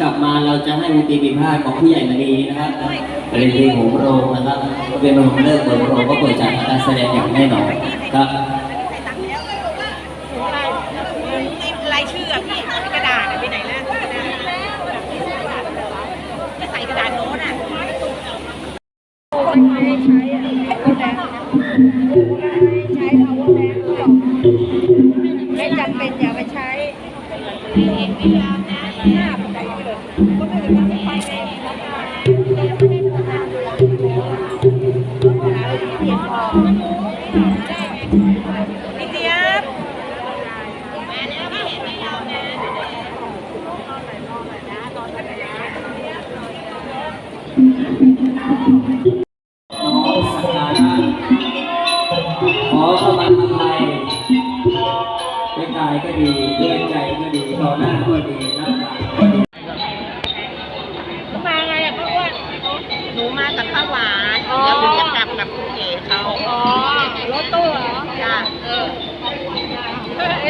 กลับมาเราจะให้วงดนตรีปีพาดของผู้ใหญ่มณีนะครับเป็นเพลงโหมโรงนะครับก็เป็นมหรเลิกเปิดโรงก็เปิดจากการแสดงอย่างแน่นอนครับรายชื่ออะพี่กระดาษอะไปไหนแล้วกระดาษจะใส่กระดาษโน้ตอะไม่จำเป็นอย่าไปใช้ Look at the number five eight. แล้วหนูจะกลับกับคุณเก๋เขาอ๋อรถตู้เหรอจ้ะเออ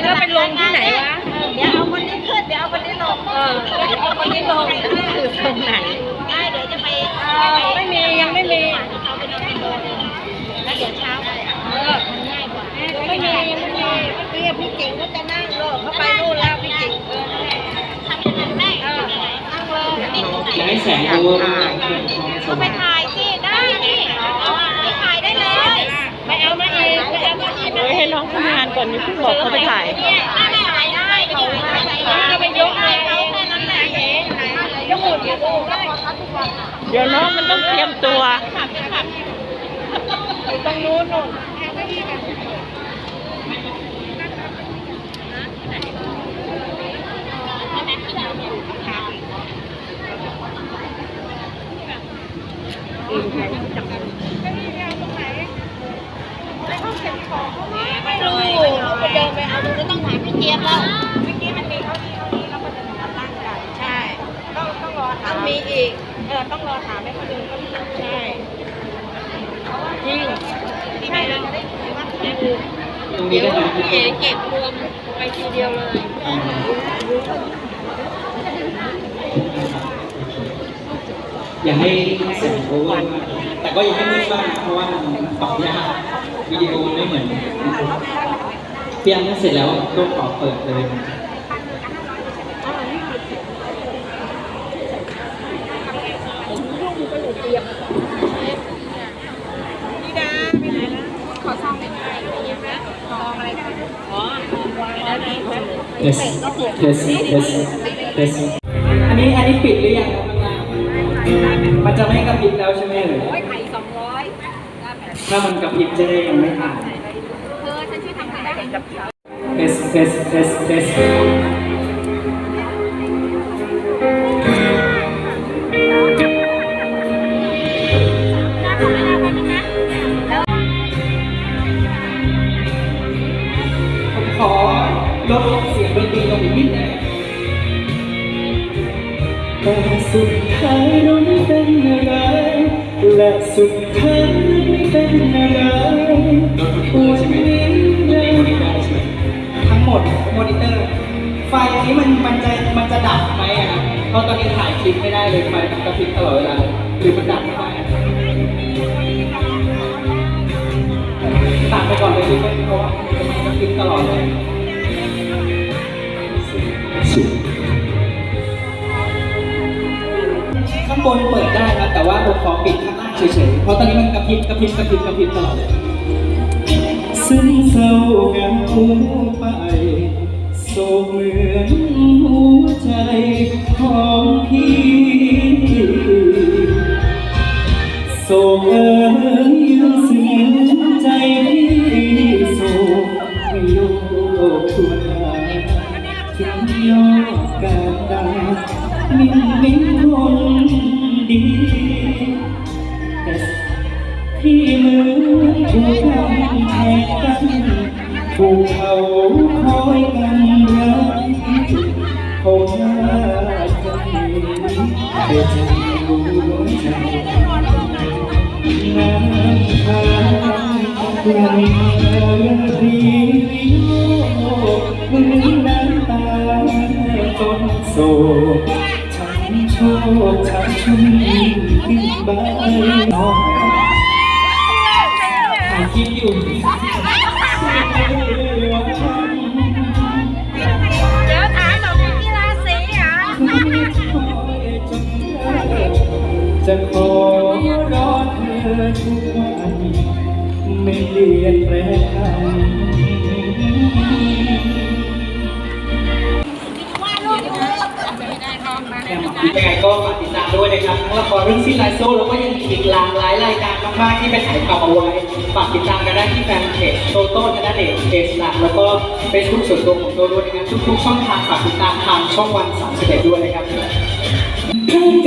แล้วไปลงที่ไหนวะเดี๋ยวเอาคนนี้ขึ้นเดี๋ยวเอาคนนี้ลงเออเดี๋ยวเอาคนนี้ลงนี่คือตรงไหนได้เดี๋ยวจะไปเออไม่ งยกหมดยกหมดได้เดี๋ยวน้องมันต้องเตรียมตัวตรงนู้นนู่น ไม่รู้เขาไปเดินไปเอาดูก็ต้องถามพี่เจี๊ยบแล้วเมื่อกี้มันมีเขาที่เขาที่เราก็จะมาตั้งกันใช่ ต้องต้องรอถามมีอีกเออ ต้องรอถามให้เขาดูเขาใช่จริงที่ไหนเราจะได้ถือว่าคือตรงนี้ได้ไหมเก๋เก็บรวมไปทีเดียวเลยอย่าให้แสงโอวอร์มากแต่ก็อย่าให้มืดมากเพราะว่ามันปรับยากวิดีโอไม่เหมือนเตรียมเสร็จแล้วก็ขอเปิดเลย พี่ดาไปไหนนะขอซองเป็นไงอะไรอย่างเงี้ยนะซองอะไรกันอ๋อวางแล้วนะ เทสเทสเทสเทสอันนี้อันนี้ปิดหรือยังครับข้างล่างมันจะไม่กระพริบแล้วใช่ไหมเอ่ยร้อยไข่สองร้อยถ้ามันกระพริบจะได้ยังไม่ผ่านเธอฉั นี้มันมันจะมันจะดับไหมอะเพราะตอนนี้ถ่ายคลิปไม่ได้เลยไฟมันกระพริบตลอดเวลาหรือมันดับไม่ได้ตัดไปก่อนเลยดีไหมเพราะว่ามันกระพริบตลอดเลยข้างบนเปิดได้ครับแต่ว่าผมขอปิดข้างล่างเฉยๆเพราะตอนนี้มันกระพริบกระพริบกระพริบกระพริบตลอดเลยซึมเศร้าเหงาไป โศกเหมือนหัวใจของพี่โศกเอ๋ยยังเสียใจพี่โศกไม่โยกทวนหาถึงยอดการดามิ่งมิ่งคนดีแต่พี่เหมือนถูกทำแทนกัน ถูกเขาคอยกันรักคงน่าจะมีแต่ใจรู้ใจน้ำตาไหลรีโยมือน้ำตาจนโศกช้ำโชคชักชุ่มขึ้นใบน้องถ่ายคลิปอยู่ จะขอรอเธอทุกวันไม่เลี่ยนแปลงยังไงก็ฝากติดตามด้วยนะครับละครเรื่องซีไลโซแล้วก็ยังมีอีกหลากหลายรายการมากๆที่เป็นถ่ายทำเอาไว้ฝากติดตามกันได้ที่แฟนเพจโตโต้ธนเดชเพจหลักแล้วก็เฟซบุ๊กส่วนตัวของโตด้วยนะครับทุกๆช่องทางฝากติดตามทางช่องวัน31ด้วยนะครับ ทั้งเ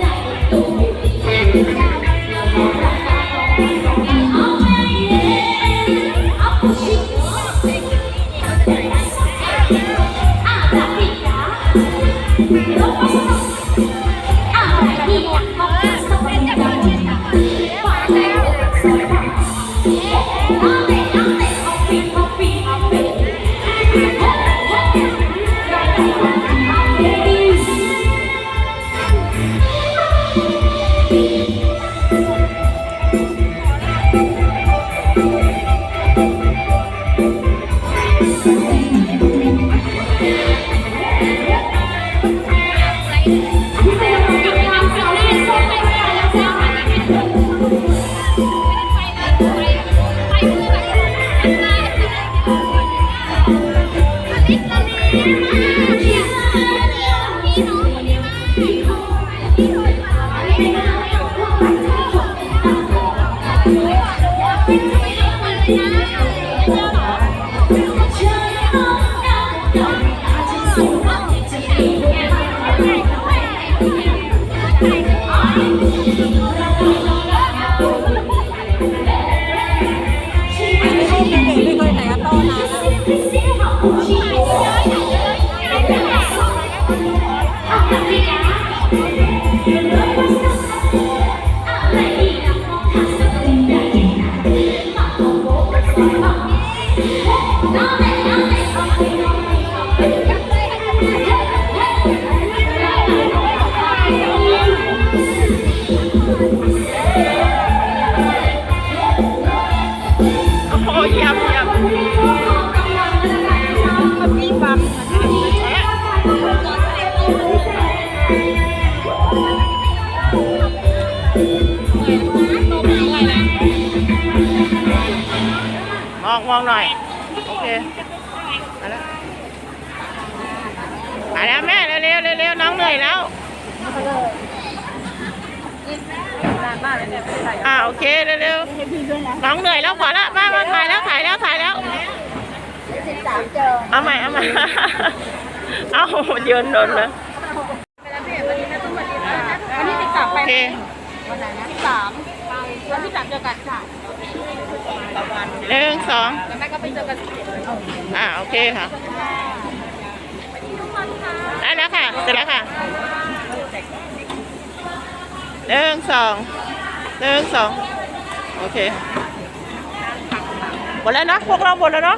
โอ้ อกมองหน่อย โอเค มาแล้ว มาแล้วแม่ เร็วๆเร็วๆน้องเหนื่อยแล้วอ่าโอเคเร็วๆน้องเหนื่อยแล้วพอละมามาถ่ายแล้วถ่ายแล้วถ่ายแล้วเอาใหม่เอาใหม่เอาเยินโดนเนะโอเควันไหนนะที่สามวันที่สามเจอกันค่ะ หนึ่งสองแล้วแม่ก็ไปเจอกันสิบเจ็ดอ่าโอเคค่ะได้แล้วค่ะ เสร็จแล้วค่ะหนึ่งสองหนึ่งสองโอเคหมดแล้วเนอะพวกเราหมดแล้วเนาะ